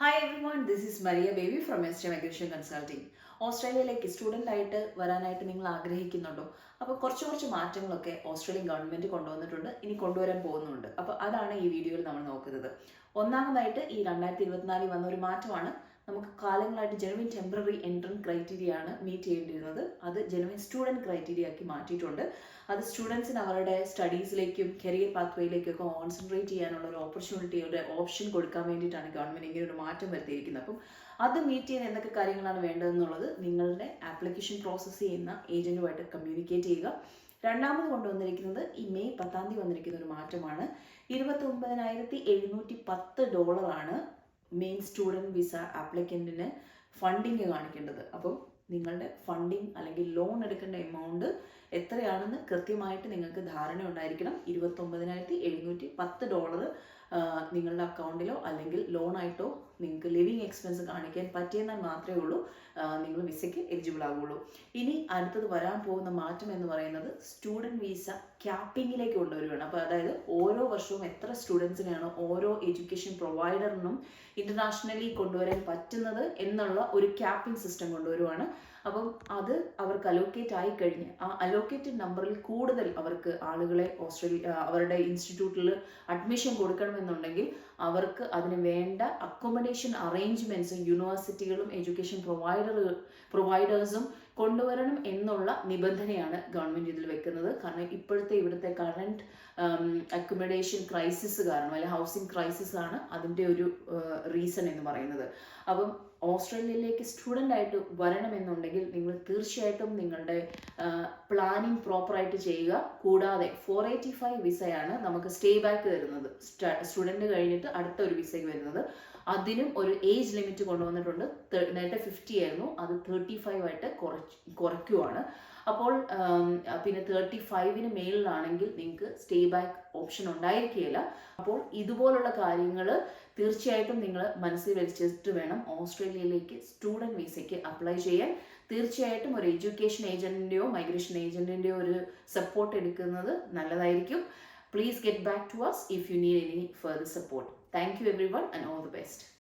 Hi everyone this is Maria Baby from S migration consulting ഓസ്ട്രേലിയയിലേക്ക് student ആയിട്ട് വരാനായിട്ട് നിങ്ങൾ ആഗ്രഹിക്കുന്നുണ്ടോ? അപ്പോൾ കുറച്ച് കുറച്ച് മാറ്റങ്ങളൊക്കെ ഓസ്ട്രേലിയൻ ഗവൺമെന്റ് കൊണ്ടുവന്നിട്ടുണ്ട് ഇനി കൊണ്ടുവരാൻ പോകുന്നുണ്ട്. അപ്പോൾ അതാണ് ഈ വീഡിയോയിൽ നമ്മൾ നോക്കുന്നത്. ഒന്നാമതായിട്ട് ഈ രണ്ടായിരത്തി ഇരുപത്തിനാലിൽ വന്ന ഒരു മാറ്റമാണ് നമുക്ക് കാലങ്ങളായിട്ട് ജനുവിൻ ടെമ്പററി എൻട്രൻ ക്രൈറ്റീരിയ ആണ് മീറ്റ് ചെയ്യേണ്ടിയിരുന്നത്. അത് ജനുവിൻ സ്റ്റുഡന്റ് ക്രൈറ്റീരിയ ആക്കി മാറ്റിയിട്ടുണ്ട്. അത് സ്റ്റുഡൻസിന് അവരുടെ സ്റ്റഡീസിലേക്കും കരിയർ പാത്വേയിലേക്കും ഒക്കെ കോൺസെൻട്രേറ്റ് ചെയ്യാനുള്ള ഒരു ഓപ്പർച്യൂണിറ്റി ഒരു ഓപ്ഷൻ കൊടുക്കാൻ വേണ്ടിയിട്ടാണ് ഗവൺമെന്റ് ഇങ്ങനെ ഒരു മാറ്റം വരുത്തിയിരിക്കുന്നത്. അപ്പം അത് മീറ്റ് ചെയ്യാൻ എന്തൊക്കെ കാര്യങ്ങളാണ് വേണ്ടതെന്നുള്ളത് നിങ്ങളുടെ ആപ്ലിക്കേഷൻ പ്രോസസ്സ് ചെയ്യുന്ന ഏജന്റുമായിട്ട് കമ്മ്യൂണിക്കേറ്റ് ചെയ്യുക. രണ്ടാമത് കൊണ്ടുവന്നിരിക്കുന്നത് ഈ മെയ് പത്താം തീയതി വന്നിരിക്കുന്ന ഒരു മാറ്റമാണ്. ഇരുപത്തി ഒമ്പതിനായിരത്തി എഴുന്നൂറ്റി പത്ത് ഡോളറാണ് മെയിൻ സ്റ്റുഡന്റ് വിസ ആപ്ലിക്കന്റിന് ഫണ്ടിങ് കാണിക്കേണ്ടത്. അപ്പം നിങ്ങളുടെ ഫണ്ടിങ് അല്ലെങ്കിൽ ലോൺ എടുക്കേണ്ട എമൗണ്ട് എത്രയാണെന്ന് കൃത്യമായിട്ട് നിങ്ങൾക്ക് ധാരണ ഉണ്ടായിരിക്കണം ഇരുപത്തൊമ്പതിനായിരത്തി എഴുന്നൂറ്റി പത്ത് ഡോളർ നിങ്ങളുടെ അക്കൗണ്ടിലോ അല്ലെങ്കിൽ ലോണായിട്ടോ നിങ്ങൾക്ക് ലിവിങ് എക്സ്പെൻസ് കാണിക്കാൻ പറ്റിയെന്നാൽ മാത്രമേ ഉള്ളൂ. നിങ്ങൾ വിസയ്ക്ക് എലിജിബിൾ ആകുള്ളൂ ഇനി അടുത്തത് വരാൻ പോകുന്ന മാറ്റം എന്ന് പറയുന്നത് സ്റ്റുഡന്റ് വിസ ക്യാപ്പിങ്ങിലേക്ക് കൊണ്ടുവരികയാണ്. അപ്പോൾ അതായത് ഓരോ വർഷവും എത്ര സ്റ്റുഡൻസിനെയാണ് ഓരോ എഡ്യൂക്കേഷൻ പ്രൊവൈഡറിനും ഇന്റർനാഷണലി കൊണ്ടുവരാൻ പറ്റുന്നത് എന്നുള്ള ഒരു ക്യാപ്പിംഗ് സിസ്റ്റം കൊണ്ടുവരുവാണ്. അപ്പം അത് അവർക്ക് അലോക്കേറ്റ് ആയി കഴിഞ്ഞ് ആ അലോക്കേറ്റഡ് നമ്പറിൽ കൂടുതൽ അവർക്ക് ആളുകളെ ഓസ്ട്രേലിയ അവരുടെ ഇൻസ്റ്റിറ്റ്യൂട്ടിൽ അഡ്മിഷൻ കൊടുക്കണമെന്നുണ്ടെങ്കിൽ അവർക്ക് അതിന് വേണ്ട അക്കോമഡേഷൻ അറേഞ്ച്മെന്റ്സും യൂണിവേഴ്സിറ്റികളും എഡ്യൂക്കേഷൻ പ്രൊവൈഡർ പ്രൊവൈഡേഴ്സും കൊണ്ടുവരണം എന്നുള്ള നിബന്ധനയാണ് ഗവൺമെന്റ് ഇതിൽ വെക്കുന്നത്. കാരണം ഇപ്പോഴത്തെ ഇവിടുത്തെ കറണ്ട് അക്കോമഡേഷൻ ക്രൈസിസ് കാരണം അല്ലെങ്കിൽ ഹൗസിംഗ് ക്രൈസിസ് ആണ് അതിന്റെ ഒരു റീസൺ എന്ന് പറയുന്നത്. അപ്പം ഓസ്ട്രേലിയയിലേക്ക് സ്റ്റുഡന്റ് ആയിട്ട് വരണമെന്നുണ്ടെങ്കിൽ നിങ്ങൾ തീർച്ചയായിട്ടും നിങ്ങളുടെ പ്ലാനിങ് പ്രോപ്പറായിട്ട് ചെയ്യുക. കൂടാതെ ഫോർ എയ്റ്റി ഫൈവ് വിസയാണ് നമുക്ക് സ്റ്റേ ബാക്ക് തരുന്നത്. സ്റ്റുഡന്റ് കഴിഞ്ഞിട്ട് അടുത്ത ഒരു വിസയ്ക്ക് വരുന്നത്. അതിനും ഒരു ഏജ് ലിമിറ്റ് കൊണ്ടുവന്നിട്ടുണ്ട്. നേരത്തെ ഫിഫ്റ്റി ആയിരുന്നു. അത് തേർട്ടി ഫൈവ് ആയിട്ട് കുറച്ച് കുറയ്ക്കുവാണ്. അപ്പോൾ പിന്നെ തേർട്ടി ഫൈവിന് മേളിലാണെങ്കിൽ നിങ്ങൾക്ക് സ്റ്റേ ബാക്ക് ഓപ്ഷൻ ഉണ്ടായിരിക്കുകയില്ല. അപ്പോൾ ഇതുപോലുള്ള കാര്യങ്ങൾ തീർച്ചയായിട്ടും നിങ്ങൾ മനസ്സിൽ വെച്ചിട്ട് വേണം ഓസ്ട്രേലിയയിലേക്ക് സ്റ്റുഡന്റ് വിസയ്ക്ക് അപ്ലൈ ചെയ്യാൻ. തീർച്ചയായിട്ടും ഒരു എഡ്യൂക്കേഷൻ ഏജന്റിന്റെയോ മൈഗ്രേഷൻ ഏജന്റിന്റെയോ ഒരു സപ്പോർട്ട് എടുക്കുന്നത് നല്ലതായിരിക്കും. Please get back to us if you need any further support. Thank you everyone and all the best.